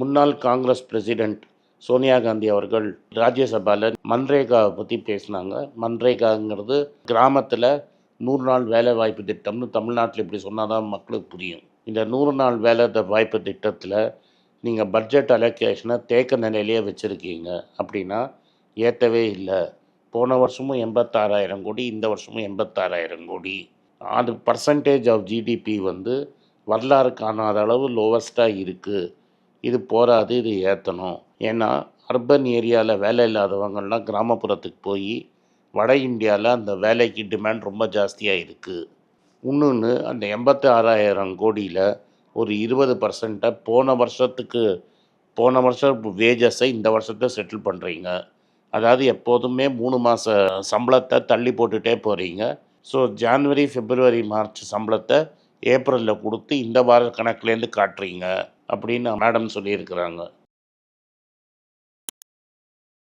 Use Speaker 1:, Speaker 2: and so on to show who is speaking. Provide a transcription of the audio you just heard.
Speaker 1: முன்னாள் காங்கிரஸ் பிரசிடெண்ட் சோனியா காந்தி அவர்கள் ராஜ்யசபாவில் மன்ரேகாவை பற்றி பேசினாங்க. மன்ரேகாங்கிறது கிராமத்தில் நூறு நாள் வேலை வாய்ப்பு திட்டம்னு தமிழ்நாட்டில் இப்படி சொன்னால் தான் மக்களுக்கு புரியும். இந்த நூறு நாள் வேலை வாய்ப்பு திட்டத்தில் நீங்கள் பட்ஜெட் அலோகேஷனை தேக்க நிலையிலேயே வச்சுருக்கீங்க. அப்படின்னா ஏற்றவே இல்லை. போன வருஷமும் எண்பத்தாறாயிரம் கோடி இந்த வருஷமும் எண்பத்தாறாயிரம் கோடி. அது பர்சன்டேஜ் ஆஃப் ஜிடிபி வந்து வரலாறு காணாத அளவு லோவஸ்ட்டாக இருக்குது இது போராது இது ஏற்றணும் ஏன்னா அர்பன் ஏரியாவில் வேலை இல்லாதவங்கள்லாம் கிராமப்புறத்துக்கு போய் வட இந்தியாவில் அந்த வேலைக்கு டிமாண்ட் ரொம்ப ஜாஸ்தியாக இருக்குது இன்னொன்று அந்த எண்பத்தி ஆறாயிரம் கோடியில் ஒரு இருபது பர்சண்ட்டை போன வருஷத்துக்கு போன வருஷம் வேஜஸை இந்த வருஷத்தை செட்டில் பண்ணுறீங்க அதாவது எப்போதுமே மூணு மாத சம்பளத்தை தள்ளி போட்டுகிட்டே போகிறீங்க ஸோ ஜான்வரி பிப்ரவரி மார்ச் சம்பளத்தை ஏப்ரலில் கொடுத்து இந்த வார கணக்குலேருந்து காட்டுறீங்க. அப்படின்னு மேடம் சொல்லியிருக்கிறாங்க.